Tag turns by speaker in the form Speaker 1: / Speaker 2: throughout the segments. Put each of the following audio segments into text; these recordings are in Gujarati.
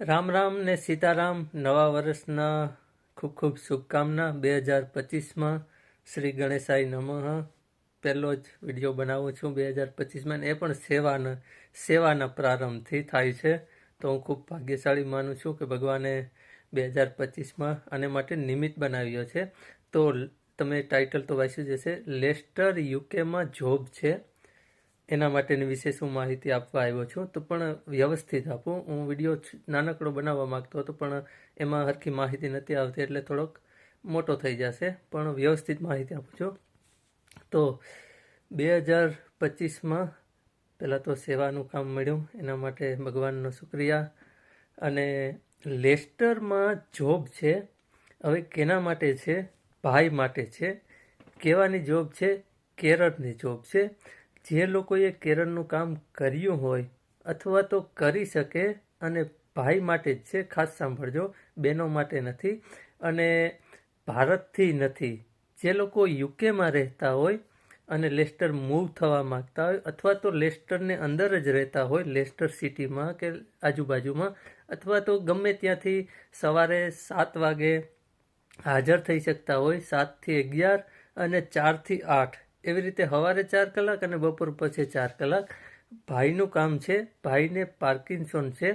Speaker 1: રામ રામ ને સીતારામ નવા વર્ષના ખૂબ ખૂબ શુભકામના. બે હજાર પચીસમાં શ્રી ગણેશાય નમઃ. પહેલો જ વીડિયો બનાવું છું બે હજાર પચીસમાં એ પણ સેવાના સેવાના પ્રારંભથી થાય છે. તો હું ખૂબ ભાગ્યશાળી માનું છું કે ભગવાને બે હજાર પચીસમાં આને માટે નિમિત્ત બનાવ્યો છે. તો તમે ટાઇટલ તો વાંચ્યું જશે લેસ્ટર યુકેમાં જોબ છે. એના માટેની વિશેષ હું માહિતી આપવા આવ્યો છું. તો પણ વ્યવસ્થિત આપું. હું વીડિયો નાનકડો બનાવવા માગતો હતો, પણ એમાં હરખી માહિતી નથી આવતી એટલે થોડોક મોટો થઈ જશે. પણ વ્યવસ્થિત માહિતી આપું છું. તો બે હજાર પચીસમાં પહેલાં તો સેવાનું કામ મળ્યું. એના માટે ભગવાનનો શુક્રિયા. અને લેસ્ટરમાં જોબ છે. હવે કેના માટે છે? ભાઈ માટે છે. કેવાની જોબ છે? કેરળની જોબ છે. જે લોકોએ કેરળનું કામ કર્યું હોય અથવા તો કરી શકે અને ભાઈ માટે જ છે ખાસ સાંભળજો, બહેનો માટે નથી અને ભારતથી નથી. જે લોકો યુકેમાં રહેતા હોય અને લેસ્ટર મૂવ થવા માંગતા હોય અથવા તો લેસ્ટરને અંદર જ રહેતા હોય, લેસ્ટર સિટીમાં કે આજુબાજુમાં, અથવા તો ગમે ત્યાંથી સવારે સાત વાગે હાજર થઈ શકતા હોય, સાતથી અગિયાર અને ચારથી આઠ એવી રીતે સવારે ચાર કલાક અને બપોર પછી ચાર કલાક. ભાઈનું કામ છે, ભાઈને પાર્કિન્સોન છે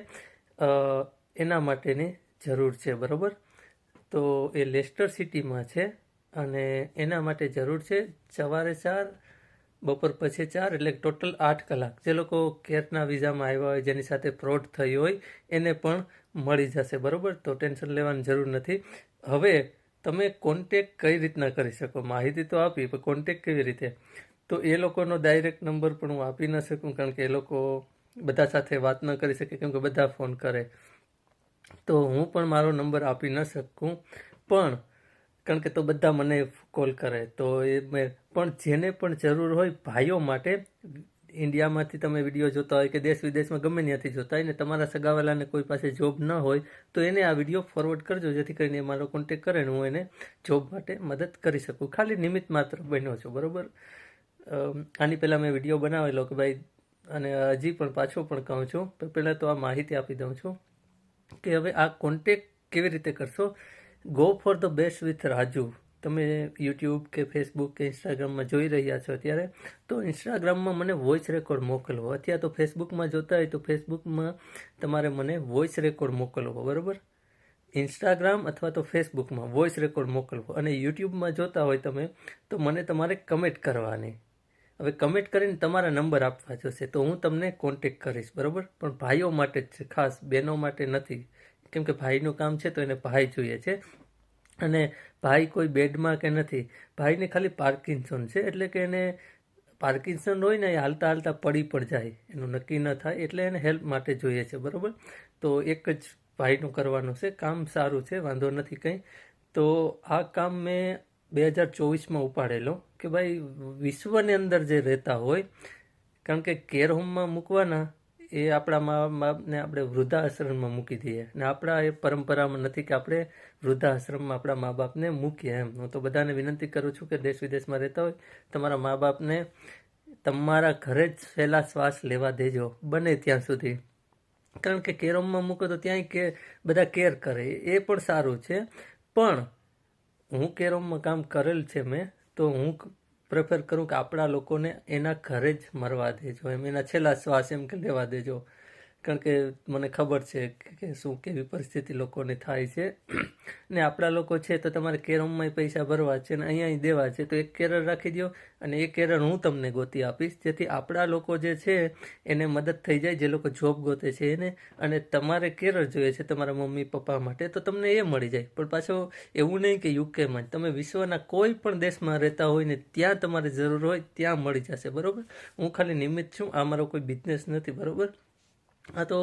Speaker 1: એના માટેની જરૂર છે, બરાબર? તો એ લેસ્ટર સિટીમાં છે અને એના માટે જરૂર છે સવારે ચાર, બપોર પછી ચાર, એટલે ટોટલ આઠ કલાક. જે લોકો કેરના વિઝામાં આવ્યા હોય, જેની સાથે ફ્રોડ થઈ હોય, એને પણ મળી જશે, બરાબર? તો ટેન્શન લેવાની જરૂર નથી. હવે તમે કોન્ટેક કઈ રીતના કરી શકો? માહિતી તો આપી, પણ કોન્ટેક કેવી રીતે? તો એ લોકોનો ડાયરેક્ટ નંબર પણ હું આપી ન શકું, કારણ કે એ લોકો બધા સાથે વાત ન કરી શકે, કેમ કે બધા ફોન કરે. તો હું પણ મારો નંબર આપી ન શકું, પણ કારણ કે તો બધા મને કોલ કરે. તો એ મેં પણ જેને પણ જરૂર હોય, ભાઈઓ માટે ઇન્ડિયામાંથી તમે વીડિયો જોતા હોય કે દેશ વિદેશમાં ગમે ત્યાંથી જોતા હોય ને તમારા સગાવાલાને કોઈ પાસે જોબ ન હોય, તો એને આ વીડિયો ફોરવર્ડ કરજો, જેથી કરીને મારો કોન્ટેક કરે હું એને જોબ માટે મદદ કરી શકું. ખાલી નિમિત્ત માત્ર બન્યો છું, બરાબર? આની પહેલાં મેં વીડિયો બનાવેલો કે ભાઈ, અને હજી પણ પાછો પણ કહું છું પહેલાં તો આ માહિતી આપી દઉં છું કે હવે આ કોન્ટેક કેવી રીતે કરશો? Go for the best with Raju. તમે યુટ્યુબ કે ફેસબુક કે ઇન્સ્ટાગ્રામમાં જોઈ રહ્યા છો અત્યારે, તો ઇન્સ્ટાગ્રામમાં મને વોઇસ રેકોર્ડ મોકલવો. અત્યારે તો ફેસબુકમાં જોતા હોય તો ફેસબુકમાં તમારે મને વોઇસ રેકોર્ડ મોકલવો, બરાબર? ઇન્સ્ટાગ્રામ અથવા તો ફેસબુકમાં વોઇસ રેકોર્ડ મોકલવો. અને યુટ્યુબમાં જોતા હોય તમે, તો મને તમારે કમેન્ટ કરવાની. હવે કમેન્ટ કરીને તમારા નંબર આપવા જોશે, તો હું તમને કોન્ટેક કરીશ, બરાબર? પણ ભાઈઓ માટે જ છે, ખાસ બહેનો માટે નથી. કેમ કે ભાઈનું કામ છે, તો એને ભાઈ જોઈએ છે. અને ભાઈ કોઈ બેડમાં કે નથી, ભાઈને ખાલી પાર્કિન્સન છે, એટલે કે એને પાર્કિન્સન હોય ને એ હાલતા હાલતા પડી પણ જાય, એનું નક્કી ન થાય, એટલે એને હેલ્પ માટે જોઈએ છે, બરાબર? તો એક જ ભાઈનું કરવાનું છે, કામ સારું છે, વાંધો નથી કંઈ. તો આ કામ મેં બે હજાર ચોવીસમાં ઉપાડેલો, કે ભાઈ વિશ્વની અંદર જે રહેતા હોય, કારણ કે કેર હોમમાં મૂકવાના એ આપણા મા બાપને આપણે વૃદ્ધાશ્રમમાં મૂકી દઈએ. ને આપણા એ પરંપરામાં નથી કે આપણે વૃદ્ધાશ્રમમાં આપણા મા બાપને મૂકીએ એમ. હું તો બધાને વિનંતી કરું છું કે દેશ વિદેશમાં રહેતા હોય, તમારા મા બાપને તમારા ઘરે જ સહેલા શ્વાસ લેવા દેજો, બને ત્યાં સુધી. કારણ કે કેરમમાં મૂકો તો ત્યાંય કે બધા કેર કરે, એ પણ સારું છે. પણ હું કેરમમાં કામ કરેલ છે મેં, તો હું પ્રેફર કરું કે આપણા લોકોને એના ઘરે જ મરવા દેજો, એમ એના છેલ્લા શ્વાસ એમ કે લેવા દેજો. કારણ કે મને ખબર છે કે- શું કેવી પરિસ્થિતિ લોકોને થાય છે. ને આપણા લોકો છે તો તમારે કેરમમાં પૈસા ભરવા છે અને અહીંયા દેવા છે. તો એક કેરર રાખી દો અને એ કેરર હું તમને ગોતી આપીશ. જેથી આપણા લોકો જે છે એને મદદ થઈ જાય, જે લોકો જોબ ગોતે છે એને. અને તમારે કેરર જોઈએ છે તમારા મમ્મી, પપ્પા માટે તો તમને એ મળી જાય. પણ પાછો એવું નહીં કે યુકેમાં તમે વિશ્વના કોઈ પણ દેશમાં રહેતા હોય ને ત્યાં તમારે જરૂર હોય, ત્યાં મળી જશે. બરાબર? હું ખાલી નિમિત્ત છું. આ મારો કોઈ બિઝનેસ નથી. બરાબર? આ તો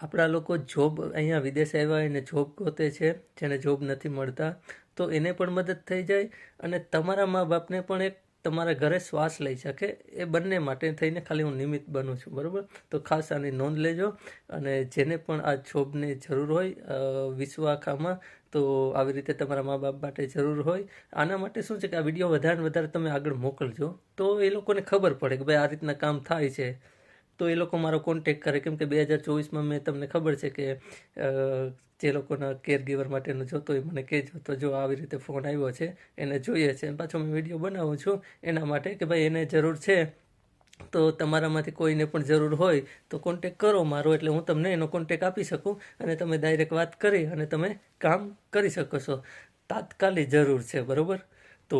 Speaker 1: આપણા લોકો જોબ અહીંયા વિદેશ આવ્યા હોય ને જોબ ગોતે છે, જેને જોબ નથી મળતા, તો એને પણ મદદ થઈ જાય અને તમારા મા બાપને પણ એક તમારા ઘરે શ્વાસ લઈ શકે એ બંને માટે થઈને ખાલી હું નિમિત્ત બનું છું, બરાબર? તો ખાસ આની નોંધ લેજો અને જેને પણ આ જોબની જરૂર હોય વિશ્વ આખામાં, તો આવી રીતે તમારા મા બાપ માટે જરૂર હોય. આના માટે શું છે કે આ વીડિયો વધારે ને વધારે તમે આગળ મોકલજો, તો એ લોકોને ખબર પડે કે ભાઈ આ રીતના કામ થાય છે. તો એ લોકો મારો કોન્ટેક કરે. કેમ કે બે હજાર ચોવીસમાં મેં તમને ખબર છે કે જે લોકોના કેર માટેનો જોતો હોય મને કહેજો તો જો આવી રીતે ફોન આવ્યો છે, એને જોઈએ છે. પાછો મેં વીડિયો બનાવું છું એના માટે કે ભાઈ એને જરૂર છે તો તમારામાંથી કોઈને પણ જરૂર હોય તો કોન્ટેક કરો મારો એટલે હું તમને એનો કોન્ટેક આપી શકું અને તમે ડાયરેક્ટ વાત કરી અને તમે કામ કરી શકો છો. તાત્કાલિક જરૂર છે, બરાબર? તો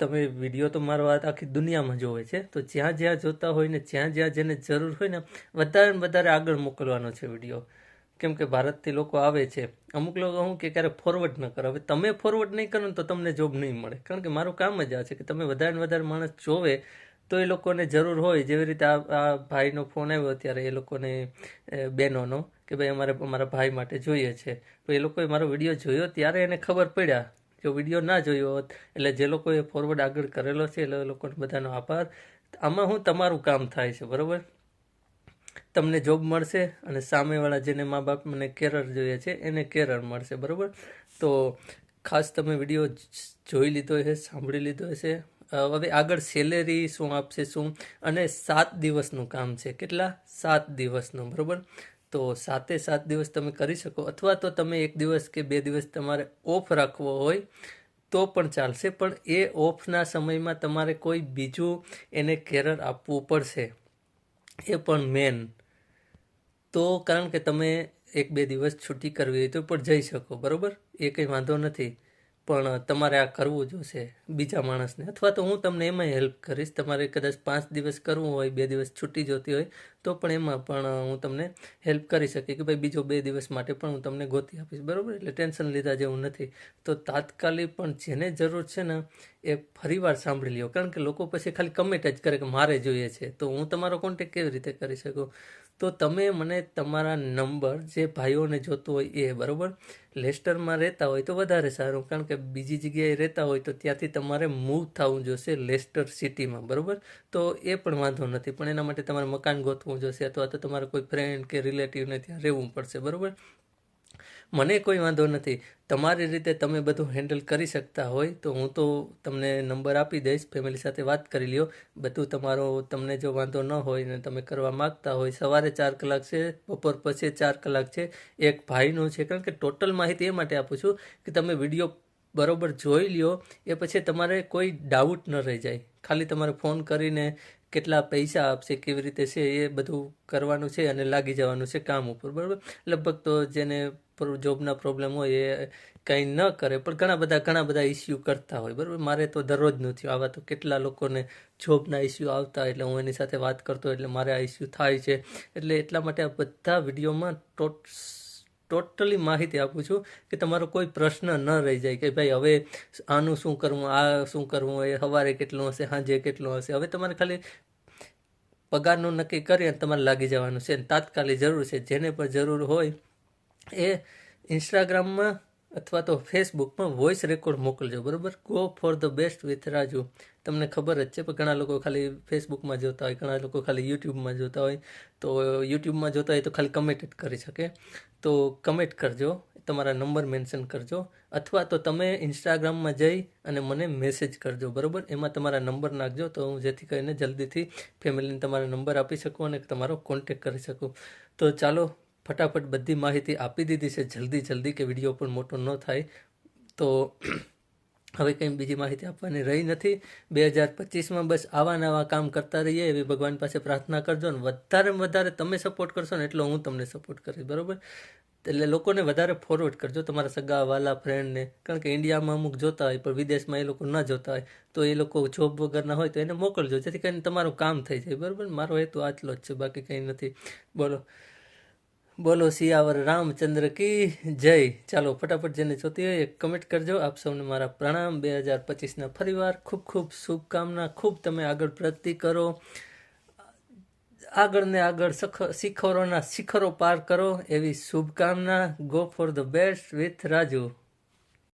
Speaker 1: તમે વીડિયો તો મારો વાત આખી દુનિયામાં જોવે છે. તો જ્યાં જ્યાં જોતા હોય ને જ્યાં જ્યાં જેને જરૂર હોય ને વધારે ને વધારે આગળ મોકલવાનો છે વીડિયો કેમ કે ભારતથી લોકો આવે છે. અમુક લોકો શું કે ક્યારે ફોરવર્ડ ન કરો. હવે તમે ફોરવર્ડ નહીં કરો ને તો તમને જોબ નહીં મળે. કારણ કે મારું કામ જ આ છે કે તમે વધારે ને વધારે માણસ જોવે તો એ લોકોને જરૂર હોય. જેવી રીતે આ ભાઈનો ફોન આવ્યો ત્યારે એ લોકોને બહેનોનો કે ભાઈ અમારે, અમારા ભાઈ માટે જોઈએ છે. તો એ લોકોએ મારો વીડિયો જોયો ત્યારે એને ખબર પડ્યા જો વીડિયો ના જોયો હોત, એટલે જે લોકોએ ફોરવર્ડ આગળ કરેલો છે એટલે લોકોને બધાનો આભાર. આમાં હું તમારું કામ થાય છે, બરોબર? તમને જોબ મળશે અને સામેવાળા જેને મા બાપ મને કેરર જોઈએ છે, એને કેરર મળશે, બરાબર? તો ખાસ તમે વીડિયો જોઈ લીધો હશે, સાંભળી લીધો હશે. હવે આગળ સેલેરી શું આપશે, શું? અને સાત દિવસનું કામ છે, કેટલા? સાત દિવસનું, બરોબર? તો સાતે સાત દિવસ તમે કરી શકો. અથવા તો તમે એક દિવસ કે બે દિવસ તમારે ઓફ રાખવો હોય, તો પણ ચાલશે. પણ એ ઓફના સમયમાં તમારે કોઈ બીજું એને કેરર આપવું પડશે. એ પણ મેન. તો કારણ કે તમે એક બે દિવસ છૂટી કરવી હોય તો પણ જઈ શકો, બરાબર? એ કંઈ વાંધો નથી. પણ તમારે આ કરવું જોશે બીજા માણસને. અથવા તો હું તમને એમાં હેલ્પ કરીશ. તમારે કદાચ પાંચ દિવસ કરવું હોય, બે દિવસ છૂટી જોતી હોય, તો પણ એમાં પણ હું તમને હેલ્પ કરી શકી કે ભાઈ બીજો બે દિવસ માટે પણ હું તમને ગોતી આપીશ. બરાબર? એટલે ટેન્શન લીધા જેવું નથી. તો તાત્કાલિક પણ જેને જરૂર છે ને, એ ફરીવાર સાંભળી લ્યો. કારણ કે લોકો પછી ખાલી કમેન્ટ જ કરે કે મારે જોઈએ છે. તો હું તમારો કોન્ટેક કેવી રીતે કરી શકું? તો તમે મને તમારા નંબર જે ભાઈઓને જોતો હોય એ, બરાબર? લેસ્ટરમાં રહેતા હોય તો વધારે સારું, કારણ કે બીજી જગ્યાએ રહેતા હોય તો ત્યાંથી તમારે મૂવ થવું જોશે લેસ્ટર સિટીમાં, બરાબર? તો એ પણ વાંધો નથી, પણ એના માટે તમારે મકાન ગોતવું જોશે અથવા તો તમારે કોઈ ફ્રેન્ડ કે રિલેટિવને ત્યાં રહેવું પડશે, બરોબર? મને કોઈ વાંધો નથી. તમારી રીતે તમે બધું હેન્ડલ કરી શકતા હોય તો હું તો તમને નંબર આપી દઈશ ફેમિલી સાથે વાત કરી લ્યો. બધું તમારો, તમને જો વાંધો ન હોય ને તમે કરવા માગતા હોય, સવારે ચાર કલાક છે, બપોર પછી ચાર કલાક છે. એક ભાઈનું છે, કારણ કે ટોટલ માહિતી એ માટે આપું છું કે તમે વીડિયો બરોબર જોઈ લ્યો, એ પછી તમારે કોઈ ડાઉટ ન રહી જાય. ખાલી તમારે ફોન કરીને કેટલા પૈસા આપશે, કેવી રીતે છે, એ બધું કરવાનું છે અને લાગી જવાનું છે કામ ઉપર, બરાબર? લગભગ તો જેને જોબના પ્રોબ્લેમ હોય એ કંઈ ન કરે, પણ ઘણા બધા ઘણા બધા ઇસ્યુ કરતા હોય, બરાબર? મારે તો દરરોજનું થયું આવા તો કેટલા લોકોને જોબના ઇસ્યુ આવતા એટલે હું એની સાથે વાત કરતો એટલે મારે આ ઇસ્યુ થાય છે. એટલે એટલા માટે આ બધા વિડીયોમાં ટોટ ટોટલી માહિતી આપું છું કે તમારો કોઈ પ્રશ્ન ન રહી જાય કે ભાઈ હવે આનું શું કરવું, આ શું કરવું, એ સવારે કેટલું હશે, સાંજે કેટલું હશે? હવે તમારે ખાલી પગારનું નક્કી કરી અને તમારે લાગી જવાનું છે તાત્કાલિક જરૂર છે. જેને પણ જરૂર હોય એ ઇન્સ્ટાગ્રામમાં અથવા તો ફેસબુકમાં વોઇસ રેકોર્ડ મોકલજો, બરાબર? Go for the best with Raju તમને ખબર જ છે, પણ ઘણા લોકો ખાલી ફેસબુકમાં જોતા હોય, ઘણા લોકો ખાલી યુટ્યુબમાં જોતા હોય. તો યુટ્યુબમાં જોતા હોય તો ખાલી કમેન્ટ જ કરી શકે. તો કમેન્ટ કરજો, તમારા નંબર મેન્શન કરજો, અથવા તો તમે ઇન્સ્ટાગ્રામમાં જઈ અને મને મેસેજ કરજો, બરાબર? એમાં તમારા નંબર નાખજો, તો હું જેથી કરીને જલ્દીથી ફેમિલીને તમારા નંબર આપી શકું અને તમારો કોન્ટેક કરી શકું. તો ચાલો, ફટાફટ બધી માહિતી આપી દીધી છે, જલ્દી જલ્દી, કે વીડિયો પણ મોટો ન થાય. તો હવે કંઈ બીજી માહિતી આપવાની રહી નથી. બે હજાર પચીસમાં બસ આવા નવા કામ કરતા રહીએ એવી ભગવાન પાસે પ્રાર્થના કરજો ને વધારે વધારે તમે સપોર્ટ કરશો ને એટલો હું તમને સપોર્ટ કરીશ, બરાબર? એટલે લોકોને વધારે ફોરવર્ડ કરજો. તમારા સગા, વાલા ફ્રેન્ડને કારણ કે ઇન્ડિયામાં અમુક જોતા હોય, પણ વિદેશમાં એ લોકો ન જોતા હોય. તો એ લોકો જોબ વગરના હોય તો એને મોકલજો. જેથી કરીને તમારું કામ થઈ જાય, બરાબર? મારો હેતુ આટલો જ છે, બાકી કંઈ નથી. બોલો. બોલો સિયાવર રામચંદ્ર કી જય. ચાલો ફટાફટ જેને જોતી હોય એક કમેન્ટ કરજો. આપ સૌને મારા પ્રણામ. બે હજાર પચીસના ફરીવાર ખૂબ ખૂબ શુભકામના. ખૂબ તમે આગળ પ્રગતિ કરો. આગળ ને આગળ શિખરોના શિખરો પાર કરો. એવી શુભકામના. Go for the best with Raju.